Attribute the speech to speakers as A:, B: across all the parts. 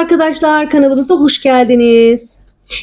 A: arkadaşlar kanalımıza hoş geldiniz.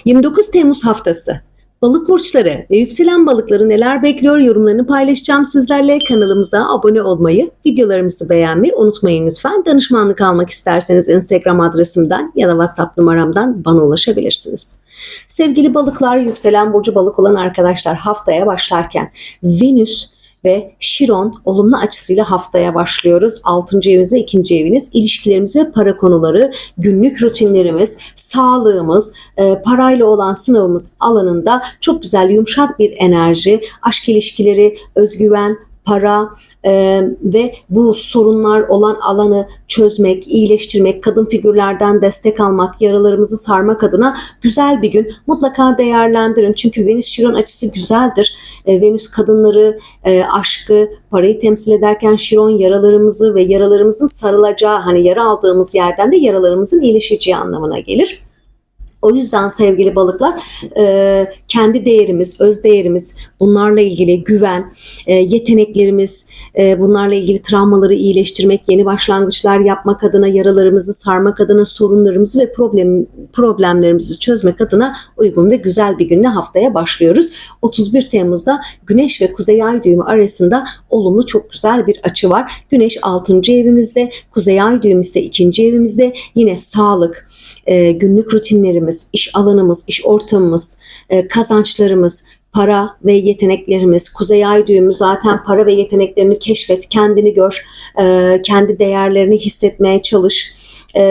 A: 29 Temmuz haftası. Balık burçları ve yükselen balıkları neler bekliyor yorumlarını paylaşacağım sizlerle. Kanalımıza abone olmayı, videolarımızı beğenmeyi unutmayın lütfen. Danışmanlık almak isterseniz Instagram adresimden ya da WhatsApp numaramdan bana ulaşabilirsiniz. Sevgili balıklar, yükselen burcu balık olan arkadaşlar haftaya başlarken Venüs ve Şiron olumlu açısıyla haftaya başlıyoruz. 6. eviniz ve 2. eviniz ilişkilerimiz ve para konuları, günlük rutinlerimiz, sağlığımız, e, parayla olan sınavımız alanında çok güzel yumuşak bir enerji, aşk ilişkileri, özgüven, para e, ve bu sorunlar olan alanı çözmek, iyileştirmek, kadın figürlerden destek almak, yaralarımızı sarmak adına güzel bir gün. Mutlaka değerlendirin. Çünkü Venüs Şiron açısı güzeldir. E, Venüs kadınları, e, aşkı, parayı temsil ederken Şiron yaralarımızı ve yaralarımızın sarılacağı, hani yara aldığımız yerden de yaralarımızın iyileşeceği anlamına gelir. O yüzden sevgili balıklar e, kendi değerimiz, öz değerimiz, bunlarla ilgili güven, e, yeteneklerimiz, e, bunlarla ilgili travmaları iyileştirmek, yeni başlangıçlar yapmak adına, yaralarımızı sarmak adına, sorunlarımızı ve problem problemlerimizi çözmek adına uygun ve güzel bir günle haftaya başlıyoruz. 31 Temmuz'da Güneş ve Kuzey Ay düğümü arasında olumlu çok güzel bir açı var. Güneş 6. evimizde, Kuzey Ay düğümü ise 2. evimizde. Yine sağlık, e, günlük rutinlerimiz, iş alanımız, iş ortamımız, e, kazançlarımız, para ve yeteneklerimiz. Kuzey Ay düğümü zaten para ve yeteneklerini keşfet, kendini gör, e, kendi değerlerini hissetmeye çalış. E,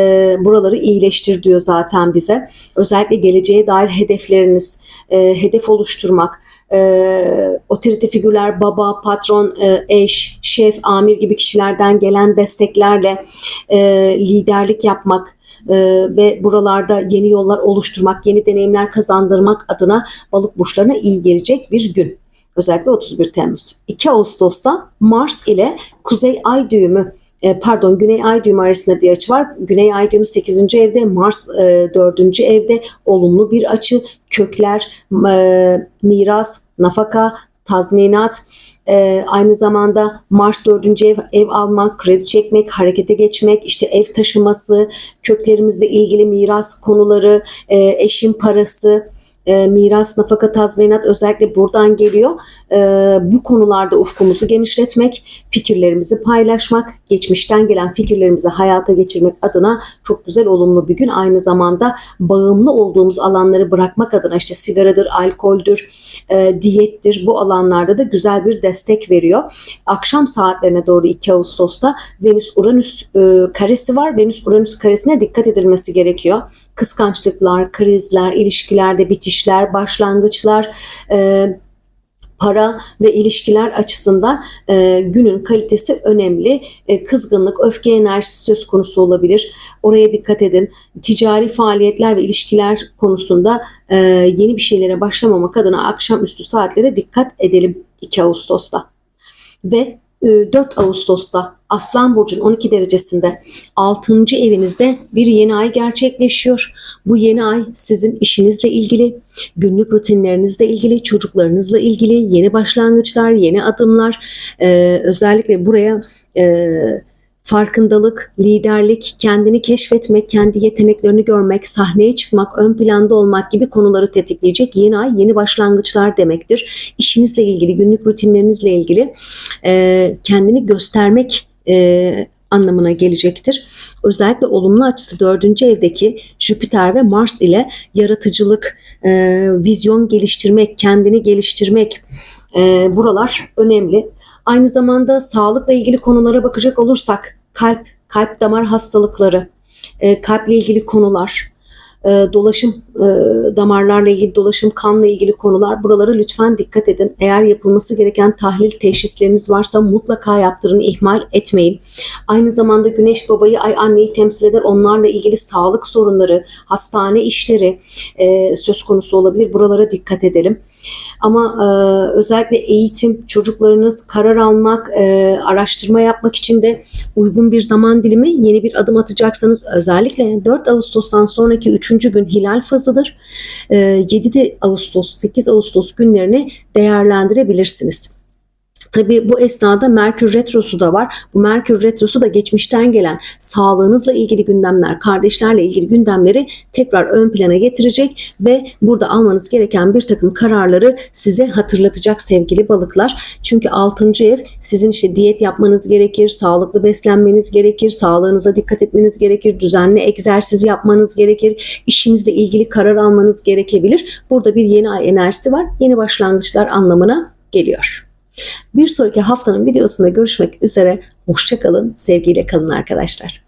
A: buraları iyileştir diyor zaten bize. Özellikle geleceğe dair hedefleriniz, e, hedef oluşturmak, e, otorite figürler, baba, patron, e, eş, şef, amir gibi kişilerden gelen desteklerle e, liderlik yapmak e, ve buralarda yeni yollar oluşturmak, yeni deneyimler kazandırmak adına balık burçlarına iyi gelecek bir gün. Özellikle 31 Temmuz. 2 Ağustos'ta Mars ile Kuzey Ay düğümü e, pardon Güney Ay düğümü arasında bir açı var. Güney Ay düğümü 8. evde, Mars e, 4. evde olumlu bir açı. Kökler, e, miras, nafaka, tazminat, e, aynı zamanda Mars 4. ev, ev almak, kredi çekmek, harekete geçmek, işte ev taşıması, köklerimizle ilgili miras konuları, e, eşin parası, e, miras, nafaka, tazminat özellikle buradan geliyor. E, bu konularda ufkumuzu genişletmek, fikirlerimizi paylaşmak, geçmişten gelen fikirlerimizi hayata geçirmek adına çok güzel olumlu bir gün. Aynı zamanda bağımlı olduğumuz alanları bırakmak adına işte sigaradır, alkoldür, e, diyettir bu alanlarda da güzel bir destek veriyor. Akşam saatlerine doğru 2 Ağustos'ta Venüs-Uranüs e, karesi var. Venüs-Uranüs karesine dikkat edilmesi gerekiyor. Kıskançlıklar, krizler, ilişkilerde bitişler, başlangıçlar, e, para ve ilişkiler açısından e, günün kalitesi önemli. E, kızgınlık, öfke enerjisi söz konusu olabilir. Oraya dikkat edin. Ticari faaliyetler ve ilişkiler konusunda e, yeni bir şeylere başlamamak adına akşamüstü saatlere dikkat edelim 2 Ağustos'ta. Ve 4 Ağustos'ta Aslan Burcu'nun 12 derecesinde 6. evinizde bir yeni ay gerçekleşiyor. Bu yeni ay sizin işinizle ilgili, günlük rutinlerinizle ilgili, çocuklarınızla ilgili yeni başlangıçlar, yeni adımlar. Ee, özellikle buraya e, farkındalık, liderlik, kendini keşfetmek, kendi yeteneklerini görmek, sahneye çıkmak, ön planda olmak gibi konuları tetikleyecek yeni ay, yeni başlangıçlar demektir. İşinizle ilgili, günlük rutinlerinizle ilgili e, kendini göstermek e, anlamına gelecektir. Özellikle olumlu açısı dördüncü evdeki Jüpiter ve Mars ile yaratıcılık, e, vizyon geliştirmek, kendini geliştirmek e, buralar önemli. Aynı zamanda sağlıkla ilgili konulara bakacak olursak kalp, kalp damar hastalıkları, e, kalple ilgili konular, e, dolaşım damarlarla ilgili dolaşım kanla ilgili konular buralara lütfen dikkat edin. Eğer yapılması gereken tahlil teşhisleriniz varsa mutlaka yaptırın, ihmal etmeyin. Aynı zamanda güneş babayı, ay anneyi temsil eder. Onlarla ilgili sağlık sorunları, hastane işleri e, söz konusu olabilir. Buralara dikkat edelim. Ama e, özellikle eğitim, çocuklarınız karar almak, e, araştırma yapmak için de uygun bir zaman dilimi yeni bir adım atacaksanız özellikle 4 Ağustos'tan sonraki 3. gün hilal fazıdır. E, 7 Ağustos, 8 Ağustos günlerini değerlendirebilirsiniz Tabii bu esnada Merkür Retrosu da var. Bu Merkür Retrosu da geçmişten gelen sağlığınızla ilgili gündemler, kardeşlerle ilgili gündemleri tekrar ön plana getirecek ve burada almanız gereken bir takım kararları size hatırlatacak sevgili balıklar. Çünkü 6. ev sizin işte diyet yapmanız gerekir, sağlıklı beslenmeniz gerekir, sağlığınıza dikkat etmeniz gerekir, düzenli egzersiz yapmanız gerekir, işinizle ilgili karar almanız gerekebilir. Burada bir yeni ay enerjisi var. Yeni başlangıçlar anlamına geliyor. Bir sonraki haftanın videosunda görüşmek üzere. Hoşçakalın, sevgiyle kalın arkadaşlar.